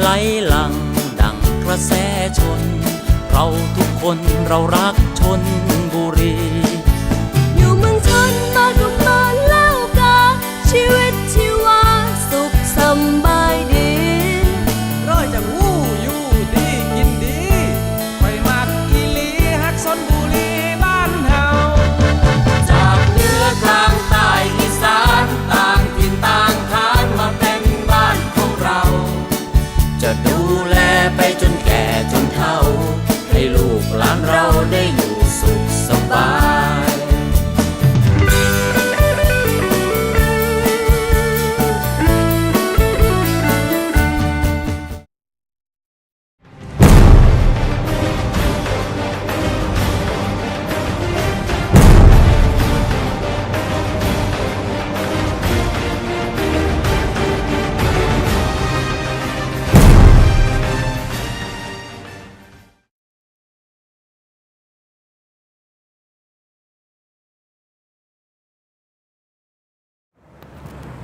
ไหลหลังดังกระแสชน เราทุกคนเรารักชน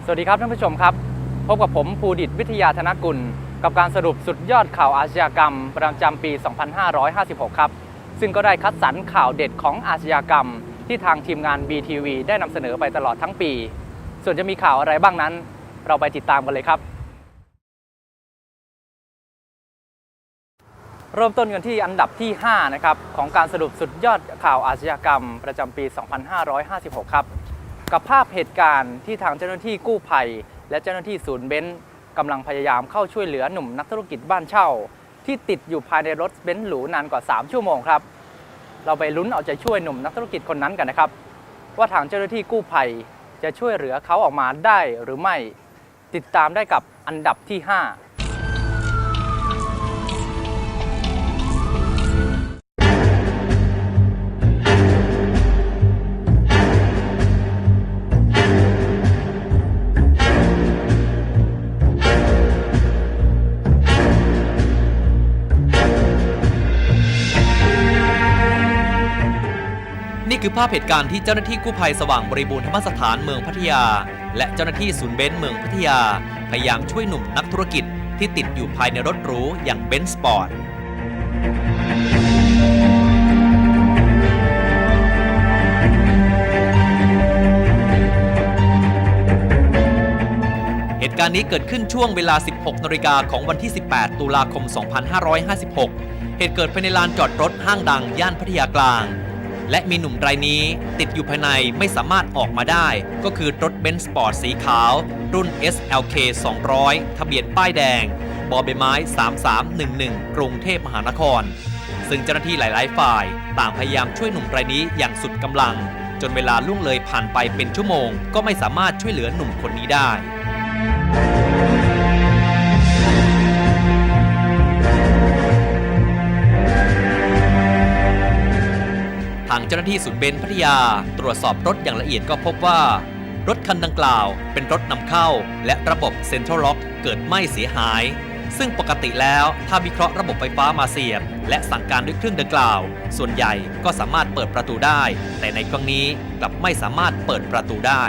สวัสดีครับท่านผู้ชมครับ พบกับผมภูดิตวิทยาธนกุล กับการสรุปสุดยอดข่าวอาชญากรรม ประจำปี 2556 ครับ ซึ่งก็ได้คัดสรรข่าวเด็ดของอาชญากรรม ที่ทางทีมงาน BTV ได้นำเสนอไปตลอดทั้งปี ส่วนจะมีข่าวอะไรบ้างนั้น เราไปติดตามกันเลยครับ เริ่มต้นกันที่อันดับที่ 5 นะครับ ของการสรุปสุดยอดข่าวอาชญากรรม ประจำปี 2556 ครับ กับภาพเหตุการณ์ที่ทางเจ้าหน้าที่กู้ภัย และเจ้าหน้าที่ศูนย์เบนซ์กำลังพยายามเข้าช่วยเหลือหนุ่มนักธุรกิจบ้านเช่า ที่ติดอยู่ภายในรถเบนซ์หรูนานกว่า 3 ชั่วโมงครับ เราไปลุ้นเอาใจช่วยหนุ่มนักธุรกิจคนนั้นกันนะครับ ว่าทางเจ้าหน้าที่กู้ภัยจะช่วยเหลือเขาออกมาได้หรือไม่ ติดตามได้กับอันดับที่ 5 คือภาพเหตุการณ์ที่เจ้าหน้าที่กู้ภัยสว่างบริบูรณ์ธรรมสถานเมืองพัทยา และเจ้าหน้าที่ศูนย์เบนซ์เมืองพัทยา พยายามช่วยหนุ่มนักธุรกิจที่ติดอยู่ภายในรถหรูอย่างเบนซ์สปอร์ตเหตุการณ์นี้เกิดขึ้นช่วงเวลา 16นาฬิกาของวันที่ 18 ตุลาคม 2556 เหตุเกิดภายในลานจอดรถห้างดังย่านพัทยากลาง และมีหนุ่มรายนี้ติดอยู่ภายในไม่สามารถออกมาได้ ก็คือรถเบนซ์สปอร์ตสีขาว รุ่น SLK 200 ทะเบียนป้ายแดง บอใบไม้ 3311 กรุงเทพมหานคร ซึ่งเจ้าหน้าที่หลาย ๆ ฝ่าย ต่างพยายามช่วยหนุ่มรายนี้อย่างสุดกำลัง จนเวลาล่วงเลยผ่านไปเป็นชั่วโมง ก็ไม่สามารถช่วยเหลือหนุ่มคนนี้ได้ ทางเจ้าหน้าที่ศูนย์เบนพัทยา ตรวจสอบรถอย่างละเอียดก็พบว่า รถคันดังกล่าว เป็นรถนำเข้า และระบบเซ็นทรัลล็อกเกิดไหม้เสียหาย ซึ่งปกติแล้วถ้าวิเคราะห์ระบบไฟฟ้ามาเสียบ และสั่งการด้วยเครื่องดังกล่าว ส่วนใหญ่ก็สามารถเปิดประตูได้ แต่ในครั้งนี้กลับไม่สามารถเปิดประตูได้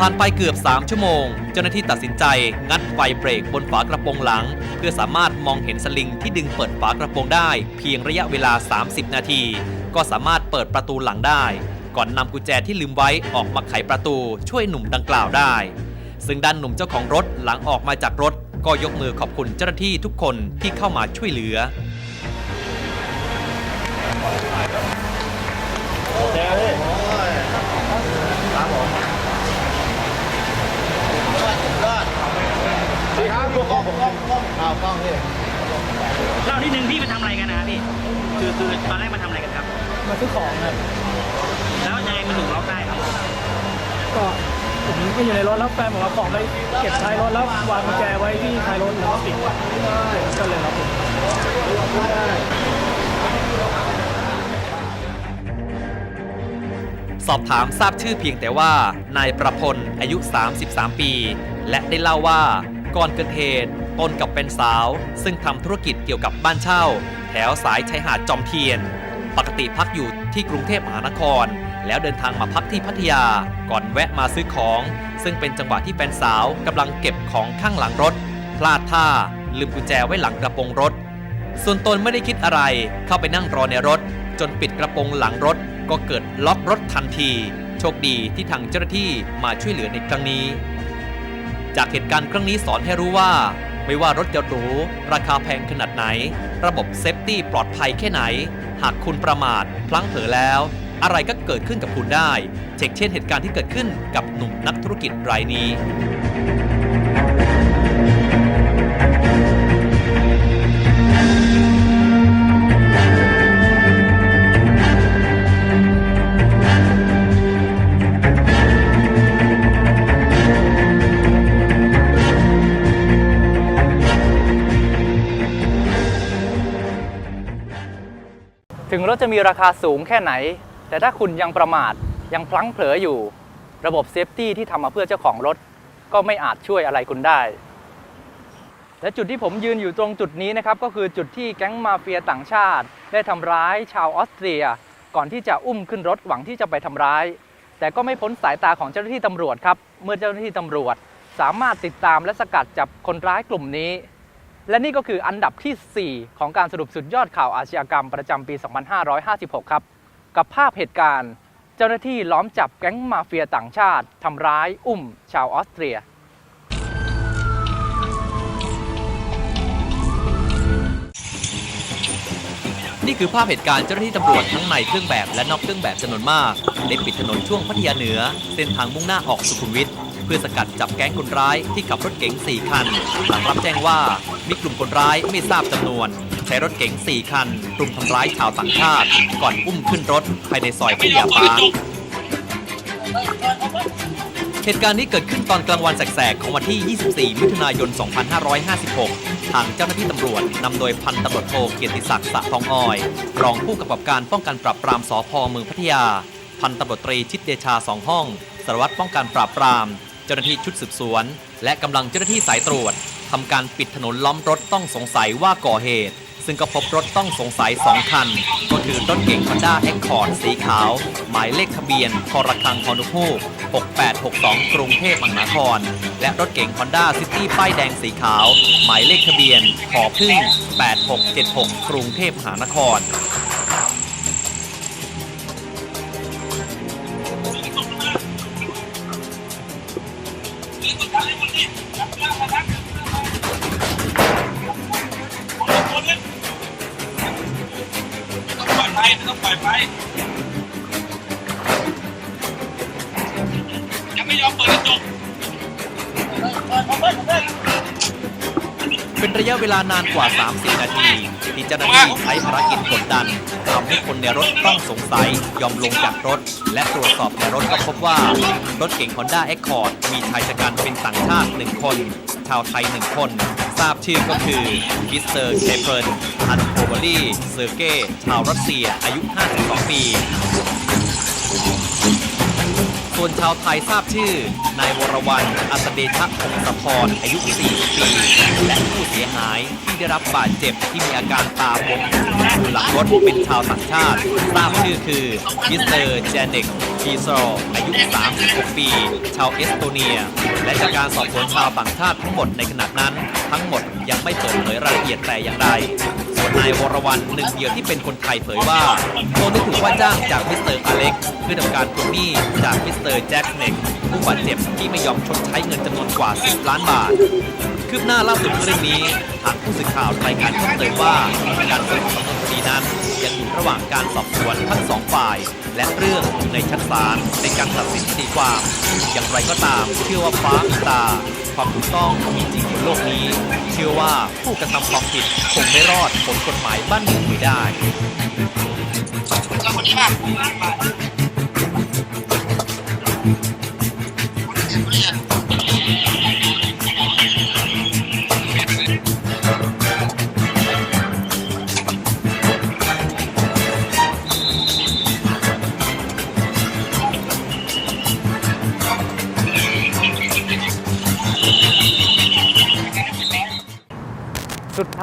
ผ่านไปเกือบ 3 ชั่วโมง เจ้าหน้าที่ตัดสินใจงัดไฟเบรกบนฝากระโปรงหลัง เพื่อสามารถมองเห็นสลิงที่ดึงเปิดฝากระโปรงได้ เพียงระยะเวลา 30 นาที ก็สามารถเปิดประตูหลังได้ ก่อนนำกุญแจที่ลืมไว้ออกมาไขประตูช่วยหนุ่มดังกล่าวได้ ซึ่งด้านหนุ่มเจ้าของรถหลังออกมาจากรถ ก็ยกมือขอบคุณเจ้าหน้าที่ทุกคนที่เข้ามาช่วยเหลือ เล่านิดนึงพี่มาทำอะไรกันนะครับพี่ คือคือตอนแรกมาทำอะไรกันครับ มาซื้อของครับ แล้วยังไงมันถึงล็อกได้ครับก็ผมก็อยู่ในรถแล้วแฟนผมเอาของไปเก็บท้ายรถแล้ววางกุญแจไว้ที่ท้ายรถแล้วก็ปิดก็เลยครับผมสอบถามทราบชื่อเพียงแต่ว่านายประพลอายุ 33 ปี และได้เล่าว่า ก่อนเกิดเหตุตนกับเป็นสาว ซึ่งทำธุรกิจเกี่ยวกับบ้านเช่า แถวสายชายหาดจอมเทียน ปกติพักอยู่ที่กรุงเทพมหานคร แล้วเดินทางมาพักที่พัทยา ก่อนแวะมาซื้อของ ซึ่งเป็นจังหวะที่แฟนสาวกำลังเก็บของข้างหลังรถ พลาดท่า ลืมกุญแจไว้หลังกระโปรงรถ ส่วนตนไม่ได้คิดอะไร เข้าไปนั่งรอในรถ จนปิดกระโปรงหลังรถ ก็เกิดล็อกรถทันที โชคดีที่ทางเจ้าหน้าที่มาช่วยเหลือในครั้งนี้ จากเหตุการณ์ครั้งนี้สอนให้รู้ว่า ไม่ว่ารถจะหรูราคาแพงขนาดไหน ระบบเซฟตี้ปลอดภัยแค่ไหน หากคุณประมาท พลั้งเผลอแล้ว อะไรก็เกิดขึ้นกับคุณได้เช่นเช่นเหตุการณ์ที่เกิดขึ้นกับหนุ่มนักธุรกิจรายนี้ ถึงรถจะมีราคาสูงแค่ไหน แต่ถ้าคุณยังประมาทยังพลั้งเผลออยู่ ระบบเซฟตี้ที่ทำมาเพื่อเจ้าของรถ ก็ไม่อาจช่วยอะไรคุณได้ และจุดที่ผมยืนอยู่ตรงจุดนี้นะครับก็คือจุดที่แก๊งมาเฟียต่างชาติ ได้ทำร้ายชาวออสเตรีย ก่อนที่จะอุ้มขึ้นรถหวังที่จะไปทำร้าย แต่ก็ไม่พ้นสายตาของเจ้าหน้าที่ตำรวจครับเมื่อเจ้าหน้าที่ตำรวจ สามารถติดตามและสกัดจับคนร้ายกลุ่มนี้ และนี่ก็คืออันดับทีสี่ 4 ของการสรุปสุดยอดข่าวอาชญากรรมประจำปี 2556 ครับ กับภาพเหตุการณ์ เจ้าหน้าที่ล้อมจับแก๊งมาเฟียต่างชาติทำร้ายอุ้ม ชาวออสเตรีย นี่คือภาพเหตุการณ์เจ้าหน้าที่ตำรวจทั้งในเครื่องแบบและนอกเครื่องแบบจำนวนมากได้ปิดถนนช่วงพัทยาเหนือ เส้นทางมุ่งหน้าออกสุขุมวิท เพื่อสกัดจับแก๊งคนร้ายที่ขับรถเก๋ง 4 คัน หลังรับแจ้งว่ามีกลุ่มคนร้ายไม่ทราบจำนวน ใช้รถเก๋ง 4 คันรุมทำร้ายชาวต่างชาติ ก่อนอุ้มขึ้นรถภายในซอยพยาปาร์คเหตุการณ์นี้เกิดขึ้นตอนกลางวันแสกๆ ของวันที่ 24 มิถุนายน 2556 ทางเจ้าหน้าที่ตำรวจนำโดยพันตำรวจโทเกียรติศักดิ์สะทองออย รองผู้กำกับการป้องกันปราบปรามสพเมืองพัทยา พันตำรวจตรีชิดเดชาสองห้อง สารวัตรป้องกันปราบปราม เจ้าหน้าที่ชุดสืบสวน และกำลังเจ้าหน้าที่สายตรวจทำการปิดถนนล้อมรถต้องสงสัยว่าก่อเหตุ ซึ่งก็พบรถต้องสงสัย 2 คัน ก็คือรถเก๋ง Honda Accord สีขาว หมายเลขทะเบียนคอระคังฮอนุฮู6862 กรุงเทพมหานคร และรถเก๋ง Honda City ป้ายแดงสีขาว หมายเลขทะเบียนขอพึ่ง8676 กรุงเทพมหานคร เป็นระยะเวลานานกว่า 30 นาทีที่เจ้าหน้าที่ใช้ภารกิจกดดันทำให้คนในรถต้องสงสัยยอมลงจากรถ และตรวจสอบในรถก็พบว่า รถเก๋ง Honda Accord มีชายชะกันเป็นต่างชาติ 1 คน ชาวไทย 1 คน ทราบชื่อก็คือมิสเตอร์เชเฟิร์นอันโคเบอรี่เซอร์เก้ชาวรัสเซียอายุ 52 ปี ส่วนชาวไทยทราบชื่อ นายวรวรรณอัสเดชะพงศพรอายุ 40 ปี และผู้เสียหายที่ได้รับบาดเจ็บที่มีอาการตาบวมหลังรถเป็นชาวต่างชาติ ทราบชื่อคือมิสเตอร์เจเนก พีซออายุ 36 ปี ชาวเอสโตเนีย และจากการสอบสวนชาวต่างชาติทั้งหมดในขณะนั้น ทั้งหมดยังไม่เปิดเผยรายละเอียดแต่อย่างใด ส่วนนายวรวรรณหนึ่งเดียวที่เป็นคนไทยเผยว่าตนได้ถูกว่าจ้างจากมิสเตอร์อเล็กเพื่อทำการทวงหนี้จากมิสเตอร์แจ็คเน็กผู้บาดเจ็บที่ไม่ยอมชดใช้เงินจำนวนกว่า 10 ล้านบาท คืบหน้าล่าสุดเรื่องนี้ทางผู้สื่อข่าวรายงานเพิ่มเติมว่าการสรุปสำนวนคดีนั้นยังอยู่ระหว่างการสอบสวนทั้งสองฝ่าย และเรื่องในชั้นศาลในการตัดสินคดีความ อย่างไรก็ตามเชื่อว่าฟ้าตา ความถูกต้องมีจริงบนโลกนี้ เชื่อว่าผู้กระทำความผิดคงไม่รอดผลกฎหมายบ้านเมืองไม่ได้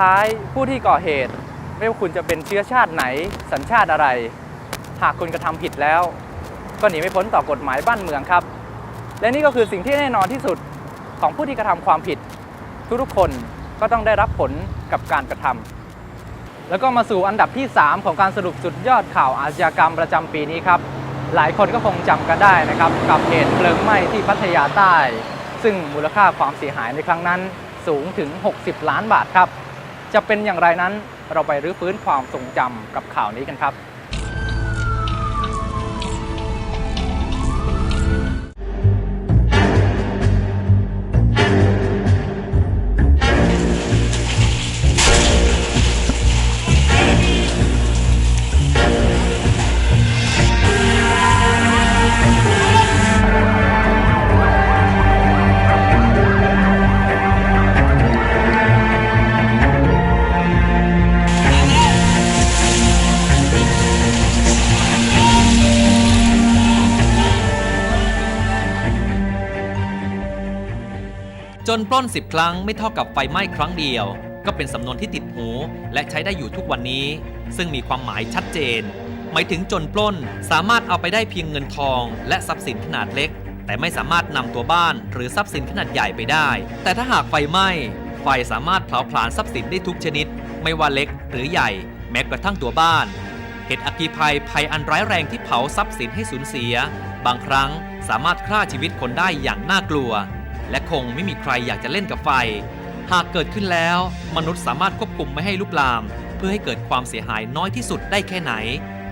ท้ายผู้ที่ก่อเหตุ ไม่ว่าคุณจะเป็นเชื้อชาติไหน สัญชาติอะไร หากคุณกระทำผิดแล้ว ก็หนีไม่พ้นต่อกฎหมายบ้านเมืองครับ และนี่ก็คือสิ่งที่แน่นอนที่สุดของผู้ที่กระทำความผิด ทุกๆคนก็ต้องได้รับผลกับการกระทำแล้วก็มาสู่อันดับที่ 3 ของการสรุปสุดยอดข่าวอาชญากรรมประจำปีนี้ครับ หลายคนก็คงจำกันได้นะครับ กับเหตุเพลิงไหม้ที่พัทยาใต้ ซึ่งมูลค่าความเสียหายในครั้งนั้นสูงถึง 60 ล้านบาทครับ จะเป็นอย่างไรนั้นเราไปรื้อฟื้นความทรงจำกับข่าวนี้กันครับ นปล้น 10 ครั้งไม่เท่ากับไฟไหม้ครั้งเดียว ก็เป็นสำนวนที่ติดหูและใช้ได้อยู่ทุกวันนี้ ซึ่งมีความหมายชัดเจน หมายถึงจนปล้นสามารถเอาไปได้เพียงเงินทอง และทรัพย์สินขนาดเล็ก แต่ไม่สามารถนำตัวบ้านหรือทรัพย์สินขนาดใหญ่ไปได้ แต่ถ้าหากไฟไหม้ไฟสามารถเผาผลาญทรัพย์สินได้ทุกชนิด ไม่ว่าเล็กหรือใหญ่แม้กระทั่งตัวบ้านเหตุอัคคีภัยภัยอันร้ายแรงที่เผาทรัพย์สินให้สูญเสีย บางครั้งสามารถฆ่าชีวิตคนได้อย่างน่ากลัว และคงไม่มีใครอยากจะเล่นกับไฟ หากเกิดขึ้นแล้ว มนุษย์สามารถควบคุมไม่ให้ลุกลาม เพื่อให้เกิดความเสียหายน้อยที่สุดได้แค่ไหน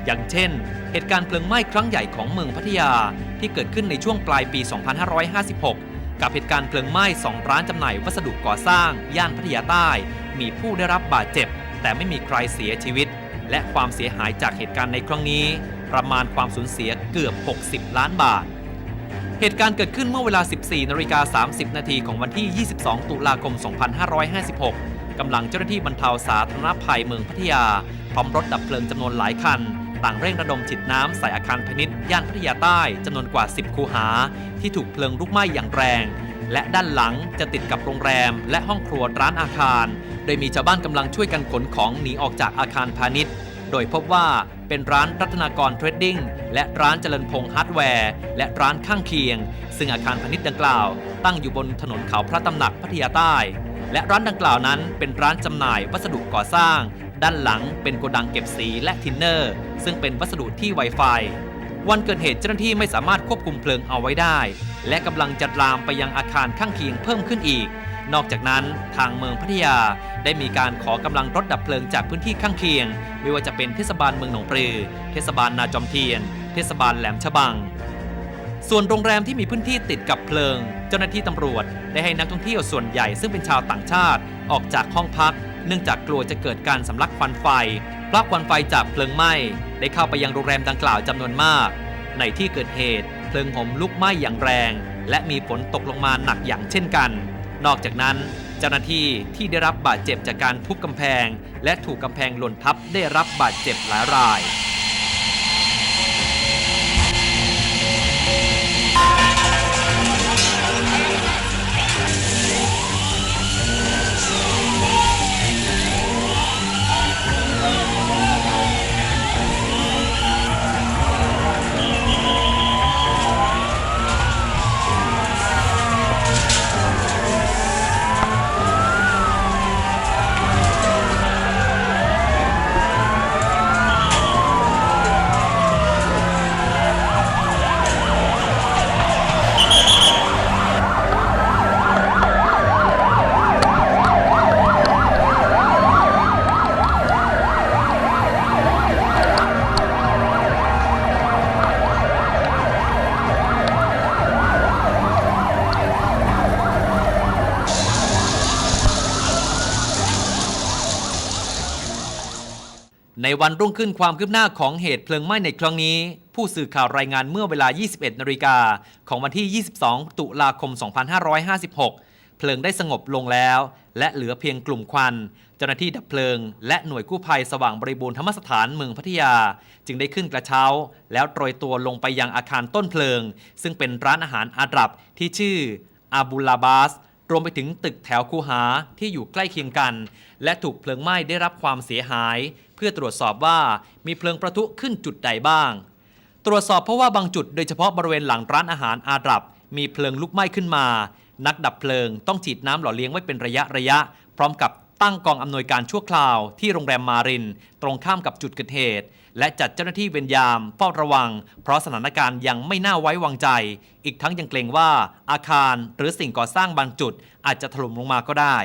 อย่างเช่น เหตุการณ์เพลิงไหม้ครั้งใหญ่ของเมืองพัทยาที่เกิดขึ้นในช่วงปลายปี 2556 กับเหตุการณ์เพลิงไหม้สองร้านจำหน่ายวัสดุก่อสร้าง ย่านพัทยาใต้ มีผู้ได้รับบาดเจ็บ แต่ไม่มีใครเสียชีวิต และความเสียหายจากเหตุการณ์ในครั้งนี้ ประมาณความสูญเสียเกือบ 60 ล้านบาท เหตุการณ์เกิดขึ้นเมื่อเวลา 14นาฬิกา30 นาทีของวันที่ 22 ตุลาคม 2556 กำลังเจ้าหน้าที่บรรเทาสาธารณภัยเมืองพัทยา พร้อมรถดับเพลิงจำนวนหลายคัน ต่างเร่งระดมฉีดน้ำใส่อาคารพาณิชย์ย่านพัทยาใต้จำนวนกว่า 10 คูหา ที่ถูกเพลิงลุกไหม้อย่างแรง และด้านหลังจะติดกับโรงแรม และห้องครัวร้านอาคาร โดยมีชาวบ้านกำลังช่วยกันขนของหนีออกจากอาคารพาณิชย์ โดยพบว่าเป็นร้านรัตนากรเทรดดิ้งและร้านเจริญพงษ์ฮาร์ดแวร์ และร้านข้างเคียง ซึ่งอาคารพาณิชย์ดังกล่าว ตั้งอยู่บนถนนเขาพระตำหนักพัทยาใต้ และร้านดังกล่าวนั้นเป็นร้านจำหน่ายวัสดุก่อสร้าง ด้านหลังเป็นโกดังเก็บสีและทินเนอร์ ซึ่งเป็นวัสดุที่ Wi-Fi วันเกิดเหตุเจ้าหน้าที่ไม่สามารถควบคุมเพลิงเอาไว้ได้ และกำลังจะลามไปยังอาคารข้างเคียงเพิ่มขึ้นอีก นอกจากนั้นทางเมืองพัทยาได้มีการขอกำลังรถดับเพลิงจากพื้นที่ข้างเคียง ไม่ว่าจะเป็นเทศบาลเมืองหนองปลือ เทศบาลนาจอมเทียน เทศบาลแหลมฉบัง ส่วนโรงแรมที่มีพื้นที่ติดกับเพลิง เจ้าหน้าที่ตำรวจ ได้ให้นักท่องเที่ยวส่วนใหญ่ซึ่งเป็นชาวต่างชาติออกจากห้องพัก เนื่องจากกลัวจะเกิดการสำลักควันไฟพราะควันไฟจากเพลิงไหม้ได้เข้าไปยังโรงแรมดังกล่าวจำนวนมาก ในที่เกิดเหตุเพลิงห่มลุกไหม้อย่างแรง และมีฝนตกลงมาหนักอย่างเช่นกัน นอกจากนั้น เจ้าหน้าที่ที่ได้รับบาดเจ็บจากการทุบกำแพง และถูกกำแพงหล่นทับได้รับบาดเจ็บหลายราย วันรุ่งขึ้นความคืบหน้าของเหตุเพลิงไหม้ในครั้งนี้ ผู้สื่อข่าวรายงานเมื่อเวลา 21 นาฬิกาของวันที่ 22 ตุลาคม 2556 เพลิงได้สงบลงแล้ว และเหลือเพียงกลุ่มควัน เจ้าหน้าที่ดับเพลิง และหน่วยกู้ภัยสว่างบริบูรณ์ธรรมสถานเมืองพัทยา จึงได้ขึ้นกระเช้า แล้วโรยตัวลงไปยังอาคารต้นเพลิง ซึ่งเป็นร้านอาหารอาหรับที่ชื่ออาบูลาบาส รวมไปถึงตึกแถวคูหาที่อยู่ใกล้เคียงกัน และถูกเพลิงไหม้ได้รับความเสียหาย เพื่อตรวจสอบว่ามีเพลิงประทุขึ้นจุดใดบ้าง ตรวจสอบเพราะว่าบางจุดโดยเฉพาะบริเวณหลังร้านอาหารอาดับ มีเพลิงลุกไหม้ขึ้นมา นักดับเพลิงต้องฉีดน้ำหล่อเลี้ยงไว้เป็นระยะระยะ พร้อมกับ ตั้งกองอำนวยการชั่วคราวที่โรงแรมมาริน ตรงข้ามกับจุดเกิดเหตุ และจัดเจ้าหน้าที่เวรยามเฝ้าระวัง เพราะสถานการณ์ยังไม่น่าไว้วางใจ อีกทั้งยังเกรงว่าอาคารหรือสิ่งก่อสร้างบางจุด อาจจะถล่มลงมาก็ได้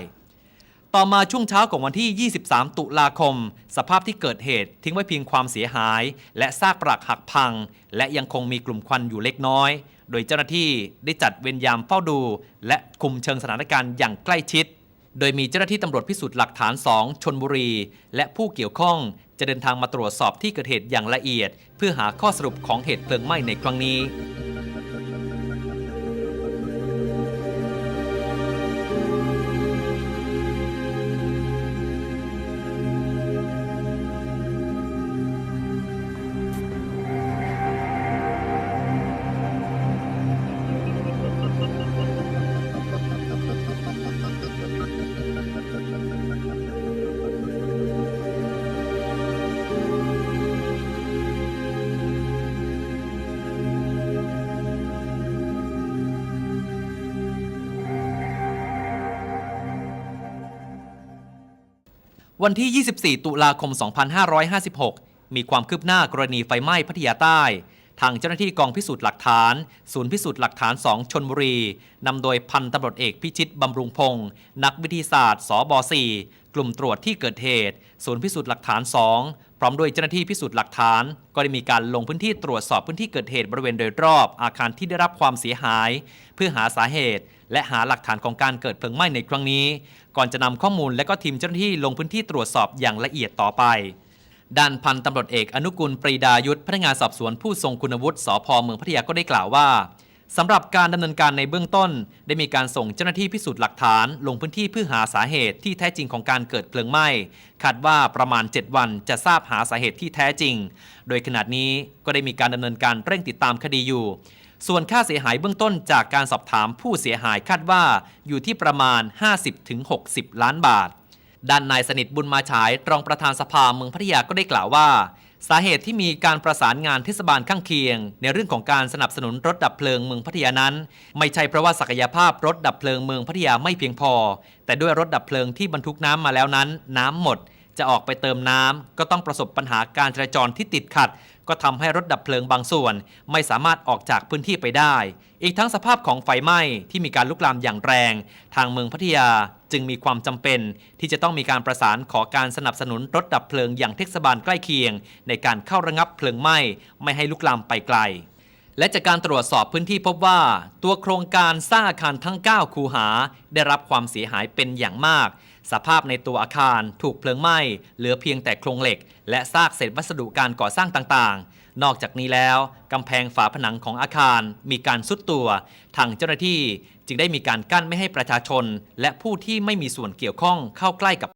ต่อมาช่วงเช้าของวันที่ 23 ตุลาคม สภาพที่เกิดเหตุทิ้งไว้เพียงความเสียหาย และซากปรักหักพัง และยังคงมีกลุ่มควันอยู่เล็กน้อย โดยเจ้าหน้าที่ได้จัดเวรยามเฝ้าดู และคุมเชิงสถานการณ์อย่างใกล้ชิด โดยมีเจ้าหน้าที่ตำรวจพิสูจน์หลักฐาน 2 ชนบุรี และผู้เกี่ยวข้องจะเดินทางมาตรวจสอบที่เกิดเหตุอย่างละเอียด เพื่อหาข้อสรุปของเหตุเพลิงไหม้ในครั้งนี้ วันที่ 24 ตุลาคม 2556 มีความคืบหน้ากรณีไฟไหม้พัทยาใต้ ทางเจ้าหน้าที่กองพิสูจน์หลักฐาน ศูนย์พิสูจน์หลักฐาน 2 ชนบุรี นำโดยพันตำรวจเอกพิชิตบำรุงพงศ์นักวิทยาศาสตร์ สบ 4 กลุ่มตรวจที่เกิดเหตุ ศูนย์พิสูจน์หลักฐาน 2 พร้อมด้วยเจ้าหน้าที่พิสูจน์หลักฐาน ก็ได้มีการลงพื้นที่ตรวจสอบพื้นที่เกิดเหตุบริเวณโดยรอบอาคารที่ได้รับความเสียหาย เพื่อหาสาเหตุ และหาหลักฐานของการเกิดเพลิงไหม้ในครั้งนี้ ก่อนจะนำข้อมูลและก็ทีมเจ้าหน้าที่ลงพื้นที่ตรวจสอบอย่างละเอียดต่อไปด้านพันตำรวจเอกอนุกุลปรีดายุทธพนักงานสอบสวนผู้ทรงคุณวุฒิสพเมืองพัทยาก็ได้กล่าวว่า สำหรับการดำเนินการในเบื้องต้น ได้มีการส่งเจ้าหน้าที่พิสูจน์หลักฐาน ลงพื้นที่เพื่อหาสาเหตุที่แท้จริงของการเกิดเพลิงไหม้คาดว่าประมาณ 7 วันจะทราบหาสาเหตุที่แท้จริง โดยขณะนี้ก็ได้มีการดำเนินการเร่งติดตามคดีอยู่ ส่วนค่าเสียหายเบื้องต้นจากการสอบถามผู้เสียหายคาดว่าอยู่ที่ประมาณ 50-60 ล้านบาทด้านนายสนิทบุญมาฉายรองประธานสภาเมืองพัทยาก็ได้กล่าวว่า สาเหตุที่มีการประสานงานเทศบาลข้างเคียง ในเรื่องของการสนับสนุนรถดับเพลิงเมืองพัทยานั้น ไม่ใช่เพราะว่าศักยภาพรถดับเพลิงเมืองพัทยาไม่เพียงพอ แต่ด้วยรถดับเพลิงที่บรรทุกน้ำมาแล้วนั้น น้ำหมด จะออกไปเติมน้ำก็ต้องประสบปัญหาการจราจรที่ติดขัด ก็ทำให้รถดับเพลิงบางส่วน ไม่สามารถออกจากพื้นที่ไปได้ อีกทั้งสภาพของไฟไหม้ที่มีการลุกลามอย่างแรง ทางเมืองพัทยาจึงมีความจำเป็น ที่จะต้องมีการประสานขอการสนับสนุนรถดับเพลิงอย่างเทศบาลใกล้เคียง ในการเข้าระงับเพลิงไหม้ไม่ให้ลุกลามไปไกลและจากการตรวจสอบพื้นที่พบว่า ตัวโครงการสร้างอาคารทั้ง 9 คูหา ได้รับความเสียหายเป็นอย่างมาก สภาพในตัวอาคารถูกเพลิงไหม้เหลือเพียงแต่โครงเหล็ก และซากเศษวัสดุการก่อสร้างต่างๆ นอกจากนี้แล้วกำแพงฝาผนังของอาคารมีการสุดตัว ทางเจ้าหน้าที่จึงได้มีการกั้นไม่ให้ประชาชน และผู้ที่ไม่มีส่วนเกี่ยวข้องเข้าใกล้กับ